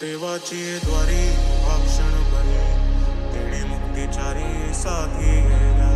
देवाची द्वारी भाक्षण बरे तेणे मुक्तिचारी साधी गेला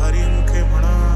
हरिमुखे म्हणा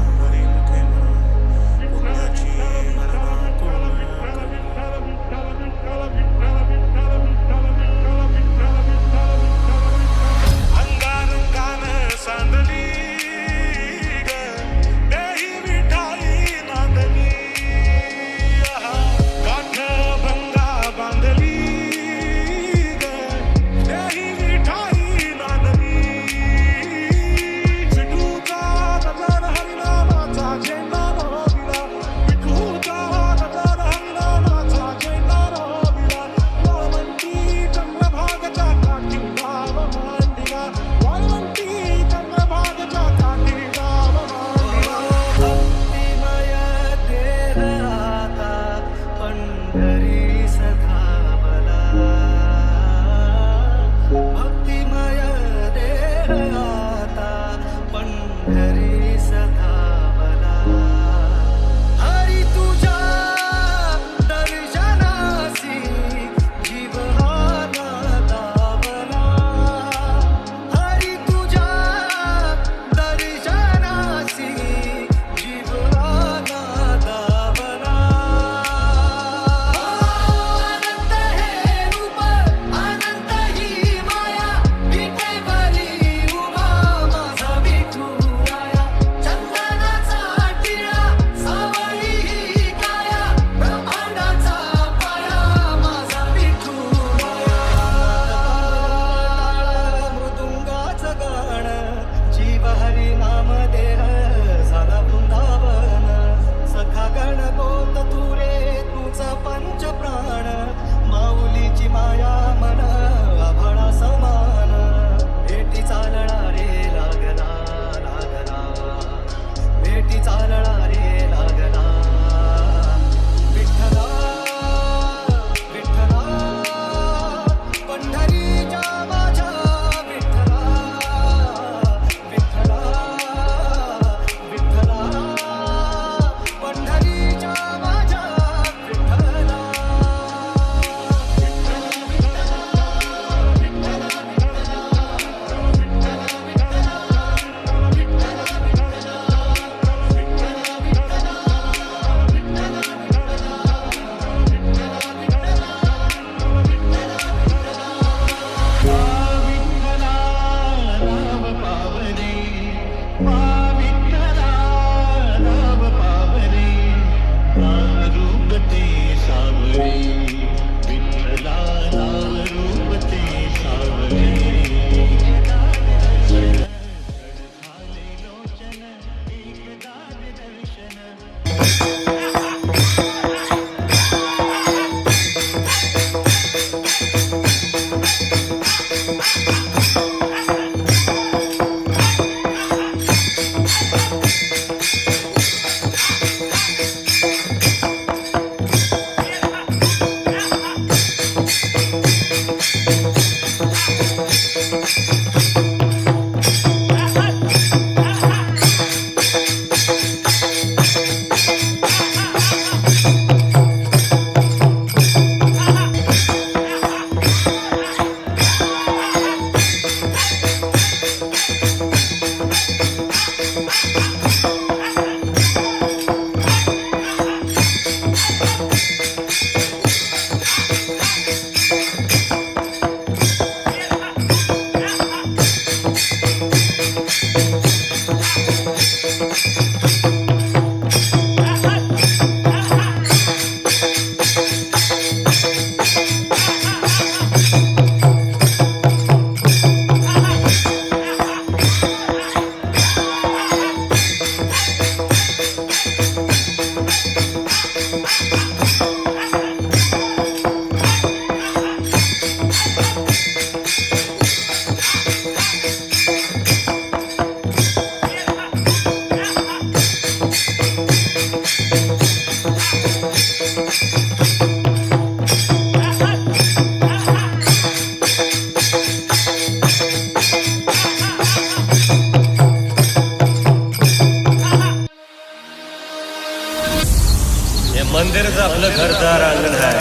मंदिरच आपलं घरदार अंगण आहे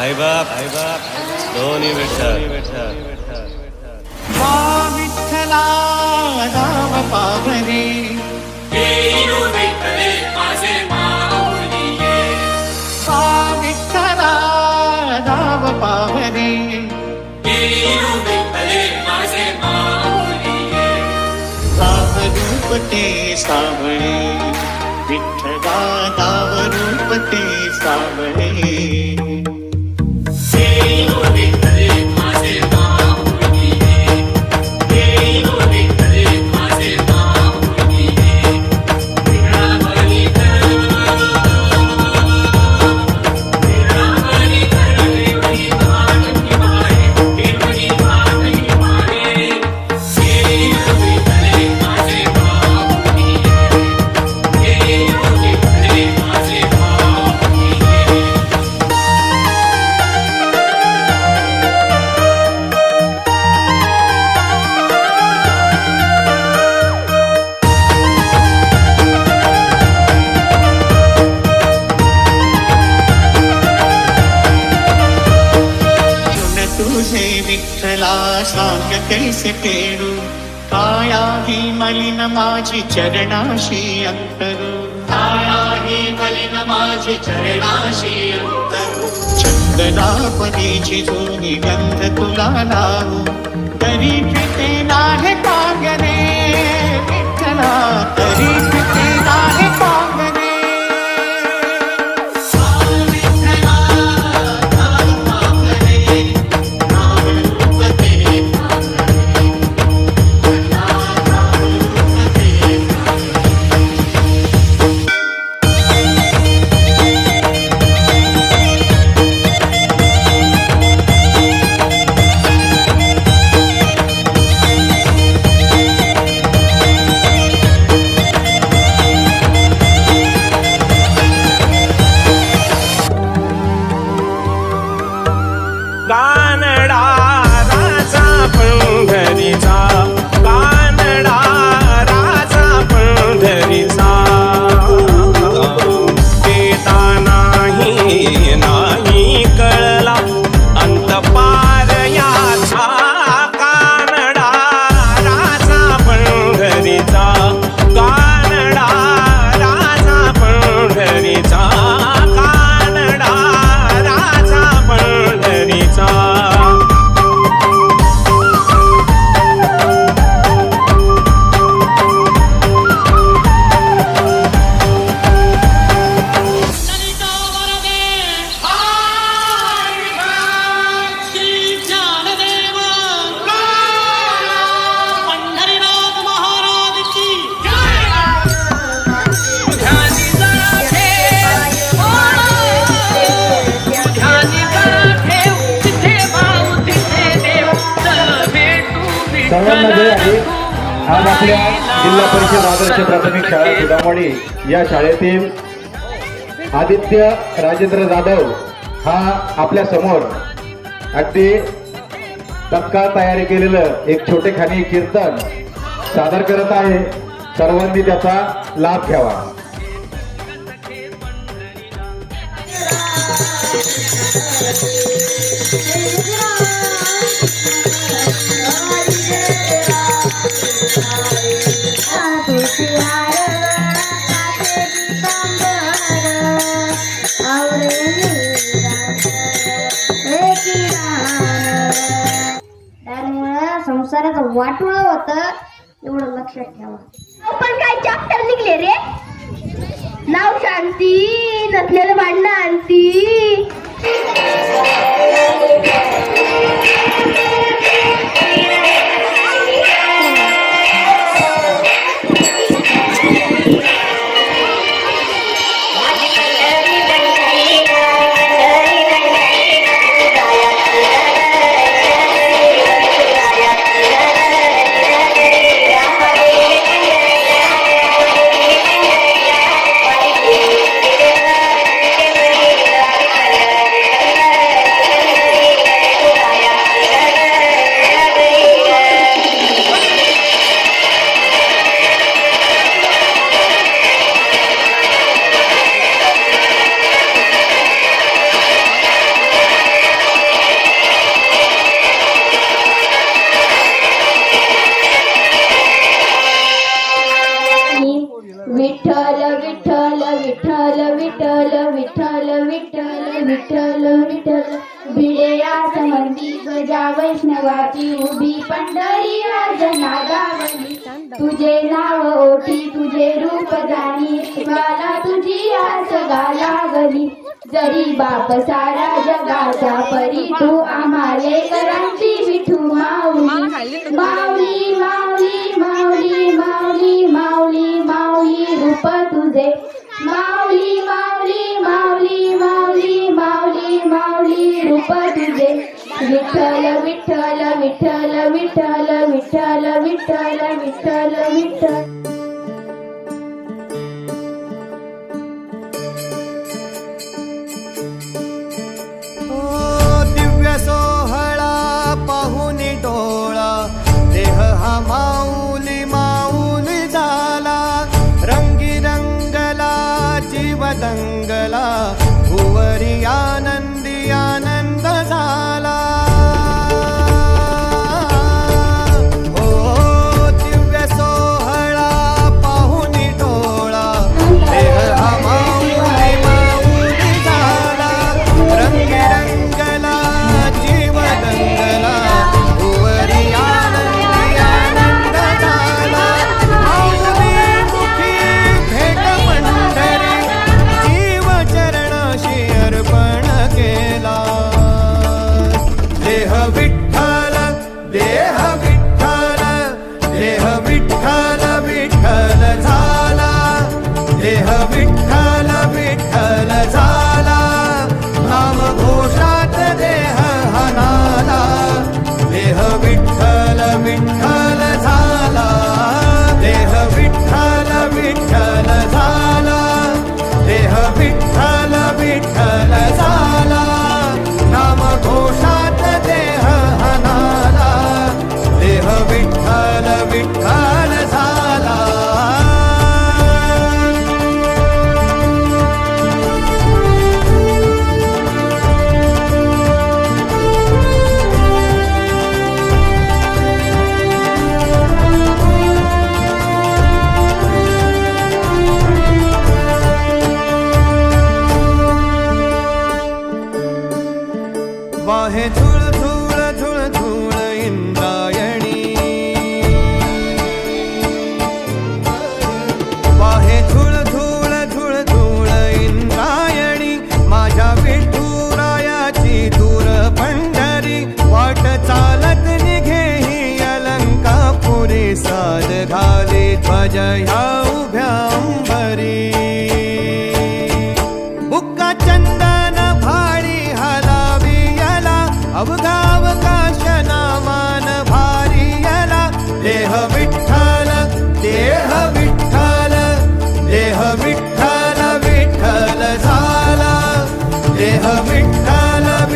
आईबाप आईबाप दोन्ही विठ्ठल वा विठ्ठला नाव पावरे वा विठ्ठला चरणाशी अंतर काया ही माझी चरणाशी अंतरू चंदनापणीची जुनी गंध तुला लावू तरी फिटे नाही कागरे विठ्ठला तरी सर्वांना जय आहे आज आपल्या जिल्हा परिषद आदर्श प्राथमिक शाळा सुदामवाडी या शाळेतील आदित्य राजेंद्र जाधव हा आपल्यासमोर अगदी तत्काळ तयारी केलेलं एक छोटेखानी कीर्तन सादर करत आहे. सर्वांनी त्याचा लाभ घ्यावा. त्यामुळं संसाराचं वाटोळं होतं एवढं लक्षात ठेवा. पण काय चॅप्टर निघले रे? नाव शांती नसलेलं भांडणं आणती. विठ्ठल विठ्ठल विठ्ठल भिडेया समंती गजा वैष्णवाची उभी पंढरी राजना गावली तुझे नाव ओठी तुझे रूप जाणी शिवाला तुझी आसगा लागली जरी बाप सारा जगाचा परी तू आम्हाले करांची विठू माऊली. माऊली माऊली माऊली माऊली माऊली माऊली रूप तुझे. माऊली माऊली माऊली माऊली माऊली माऊली रूप तुझे. विठ्ठल विठ्ठल विठ्ठल विठ्ठल विठ्ठल विठ्ठल विठ्ठल. विठ्ठल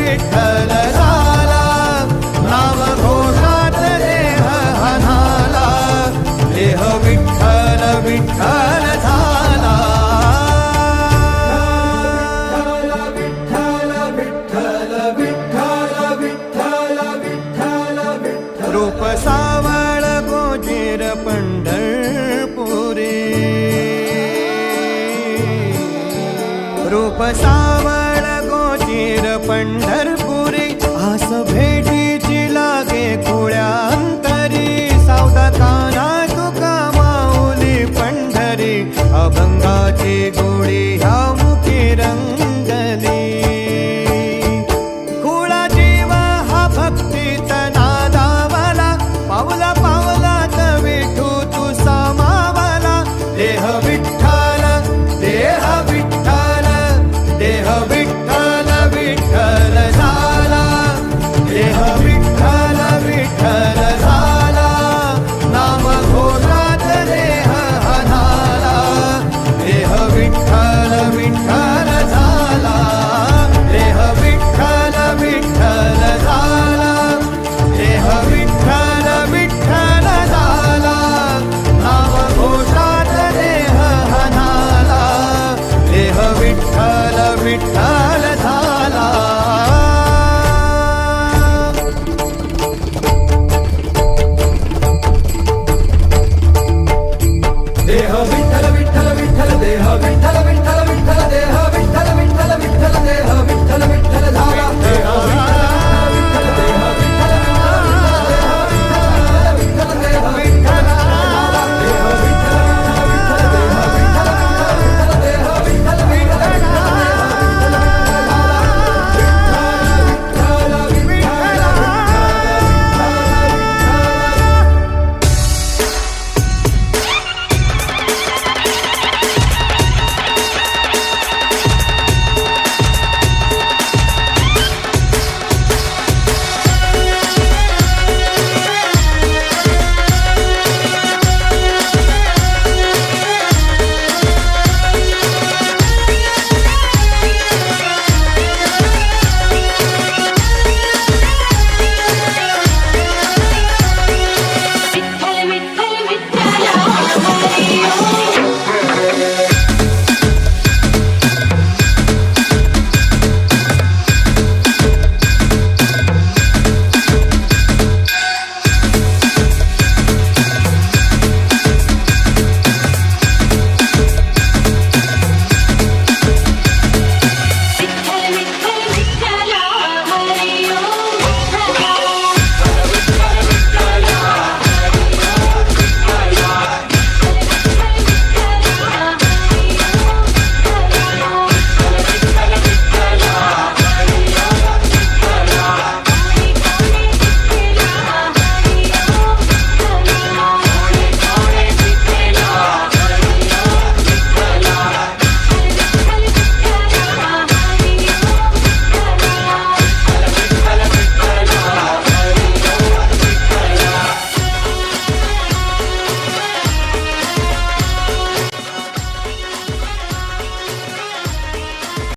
கேட்கல. पंढर